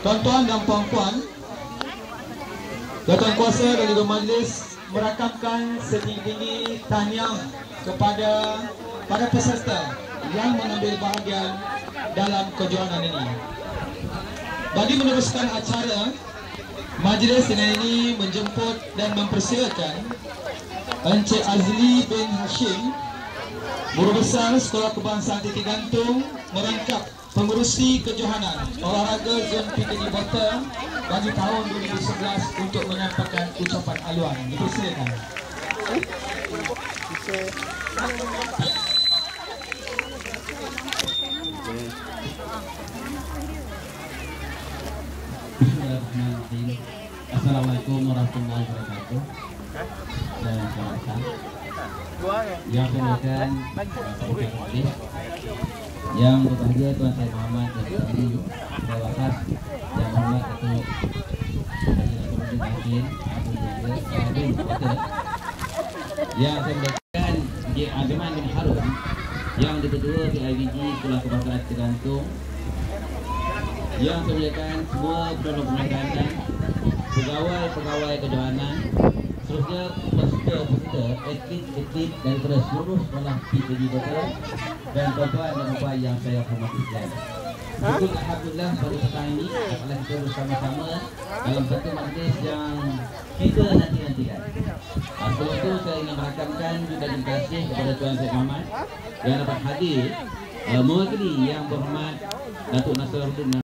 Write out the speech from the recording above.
Tuan-tuan dan puan-puan, Tuan-tuan kuasa dan juga majlis merakamkan setinggi-tinggi tahniah kepada para peserta yang mengambil bahagian dalam kejohanan ini. Bagi meneruskan acara, majlis dengan ini menjemput dan mempersilakan Encik Azli bin Hashim, Guru Besar Sekolah Kebangsaan Titik Gantung merangkap pengurusi kejohanan olahraga zon PKD Botol bagi tahun 2011 untuk menyampaikan ucapan aluan. Dipersilakan. Bismillahirrahmanirrahim. Assalamualaikum warahmatullahi wabarakatuh. Dan selamat datang. Yang saya muliakan Pak Bukit Yang berbahagia Tuan Syed Muhammad dan Tadi Dewan Yang hormat Datuk Haji Nasruddin Hakim Abu Jaga Sahabin Kota Yang saya muliakan Encik Aziman bin Harun. Yang di-Ketua PIBG Sekolah Kebangsaan Tergantung. Yang saya muliakan semua penduduk-penduduk pegawai-pegawai kejohanan. Seterusnya peserta-peserta atlet-atlet daripada seluruh sekolah PPG Kota dan tuan-tuan dan puan yang saya hormati sekalian. Syukur Alhamdulillah pada petang ini adalah kita bersama-sama dalam satu majlis yang kita nanti-nantikan. Uh, sebelum itu saya ingin merakamkan juga terima kasih kepada Tuan Syed Muhammad yang dapat hadir uh, mewakili yang berhormat Datuk Nasruddin